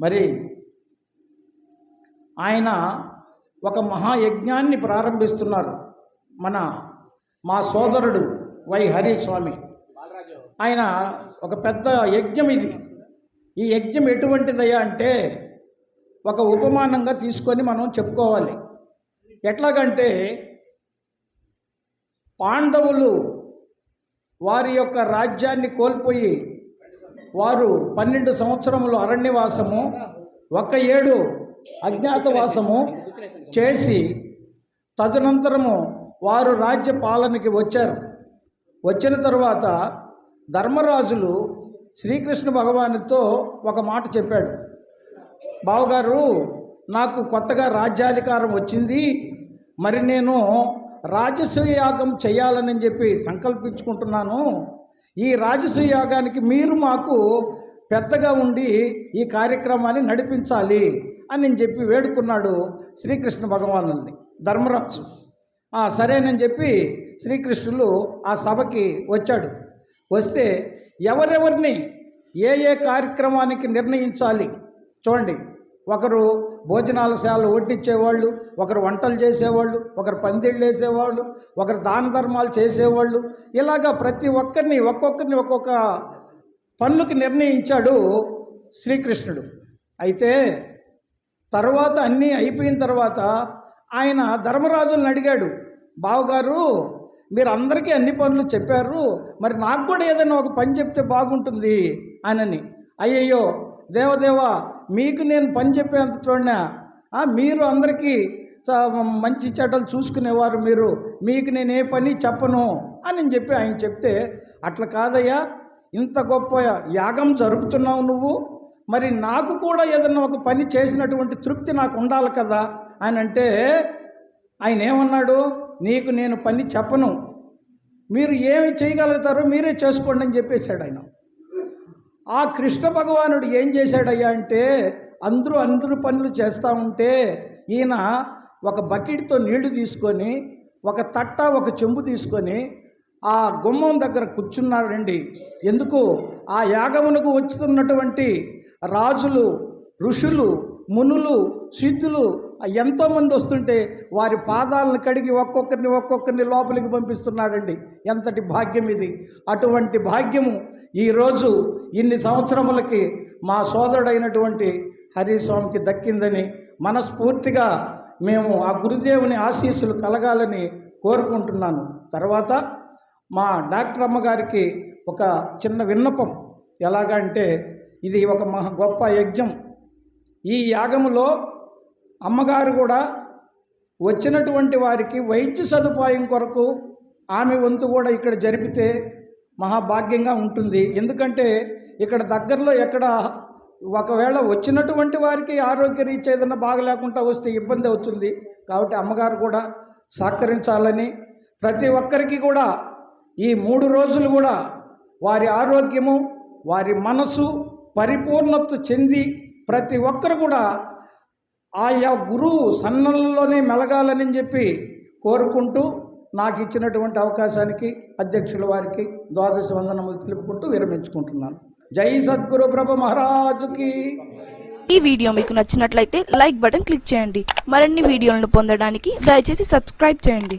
మరి ఆయన ఒక మహాయజ్ఞాన్ని ప్రారంభిస్తున్నారు మన మా సోదరుడు వై హరిస్వామి. ఆయన ఒక పెద్ద యజ్ఞం ఇది. ఈ యజ్ఞం ఎటువంటిదయ్యా అంటే ఒక ఉపమానంగా తీసుకొని మనం చెప్పుకోవాలి. ఎట్లాగంటే పాండవులు వారి యొక్క రాజ్యాన్ని కోల్పోయి వారు పన్నెండు సంవత్సరములు అరణ్యవాసము ఒక ఏడు అజ్ఞాతవాసము చేసి తదనంతరము వారు రాజ్య పాలనకి వచ్చారు. వచ్చిన తర్వాత ధర్మరాజులు శ్రీకృష్ణ భగవానుతో ఒక మాట చెప్పాడు. బావగారు నాకు కొత్తగా రాజ్యాధికారం వచ్చింది. మరి నేను రాజసూయ యాగం చేయాలని చెప్పి సంకల్పించుకుంటున్నాను. ఈ రాజసూయ యాగానికి మీరు మాకు పెద్దగా ఉండి ఈ కార్యక్రమాన్ని నడిపించాలి అని చెప్పి వేడుకున్నాడు శ్రీకృష్ణ భగవానుల్ని ధర్మరాజు. సరేనని చెప్పి శ్రీకృష్ణులు ఆ సభకి వచ్చాడు. వస్తే ఎవరెవరిని ఏ ఏ కార్యక్రమానికి నిర్ణయించాలి? చూడండి. ఒకరు భోజనాలశాలలు వడ్డించేవాళ్ళు ఒకరు వంటలు చేసేవాళ్ళు ఒకరు పందిళ్ళు వేసేవాళ్ళు ఒకరు దాన ధర్మాలు చేసేవాళ్ళు. ఇలాగా ప్రతి ఒక్కరిని ఒక్కొక్కరిని ఒక్కొక్క పనులకి నిర్ణయించాడు శ్రీకృష్ణుడు. అయితే తర్వాత అన్నీ అయిపోయిన తర్వాత ఆయన ధర్మరాజులను అడిగాడు బావగారు మీరు అందరికీ అన్ని పనులు చెప్పారు మరి నాకు కూడా ఏదైనా ఒక పని చెప్తే బాగుంటుంది అనని. అయ్యయ్యో దేవదేవ మీకు నేను పని చెప్పేంత చూడనా మీరు అందరికీ మంచి చెడ్డలు చూసుకునేవారు మీరు. మీకు నేను ఏ పని చెప్పను అని నేను చెప్పి ఆయన చెప్తే అట్లా కాదయ్యా. ఇంత గొప్ప యాగం జరుపుతున్నావు నువ్వు. మరి నాకు కూడా ఏదన్నా ఒక పని చేసినటువంటి తృప్తి నాకు ఉండాలి కదా అని అంటే ఆయన ఏమన్నాడు? నీకు నేను పని చెప్పను. మీరు ఏమి చేయగలుగుతారో మీరే చేసుకోండి అని చెప్పేశాడు ఆయన. ఆ కృష్ణ భగవానుడు ఏం చేశాడయ్యా అంటే అందరూ అందరూ పనులు చేస్తూ ఉంటే ఈయన ఒక బకెట్తో నీళ్ళు తీసుకొని ఒక తట్ట ఒక చెంబు తీసుకొని ఆ గుమ్మం దగ్గర కూర్చున్నాడండి. ఎందుకు? ఆ యాగమునకు వచ్చుతున్నటువంటి రాజులు ఋషులు మునులు సిద్ధులు ఎంతోమంది వస్తుంటే వారి పాదాలను కడిగి ఒక్కొక్కరిని ఒక్కొక్కరిని లోపలికి పంపిస్తున్నాడండి. ఎంతటి భాగ్యం ఇది. అటువంటి భాగ్యము ఈరోజు ఇన్ని సంవత్సరములకి మా సోదరుడైనటువంటి హరిస్వామికి దక్కిందని మనస్ఫూర్తిగా మేము ఆ గురుదేవుని ఆశీస్సులు కలగాలని కోరుకుంటున్నాను. తర్వాత మా డాక్టర్ అమ్మగారికి ఒక చిన్న విన్నపం. ఎలాగంటే ఇది ఒక మహా గొప్ప యజ్ఞం. ఈ యాగములో అమ్మగారు కూడా వచ్చినటువంటి వారికి వైద్య సదుపాయం కొరకు ఆమె వంతు కూడా ఇక్కడ జరిపితే మహాభాగ్యంగా ఉంటుంది. ఎందుకంటే ఇక్కడ దగ్గరలో ఎక్కడ ఒకవేళ వచ్చినటువంటి వారికి ఆరోగ్య రీత్యా ఏదైనా బాగలేకుండా వస్తే ఇబ్బంది అవుతుంది. కాబట్టి అమ్మగారు కూడా సహకరించాలని ప్రతి ఒక్కరికి కూడా ఈ మూడు రోజులు కూడా వారి ఆరోగ్యము వారి మనసు పరిపూర్ణత చెంది ప్రతి ఒక్కరు కూడా ఆయా గురువు సన్నలలోనే మెలగాలని చెప్పి కోరుకుంటూ నాకు ఇచ్చినటువంటి అవకాశానికి అధ్యక్షుల వారికి ద్వాదశ వందనములు తెలుపుకుంటూ విరమించుకుంటున్నాను. జై సద్గురు ప్రభ మహారాజుకి. ఈ వీడియో మీకు నచ్చినట్లయితే లైక్ బటన్ క్లిక్ చేయండి. మరిన్ని వీడియోలను పొందడానికి దయచేసి సబ్స్క్రైబ్ చేయండి.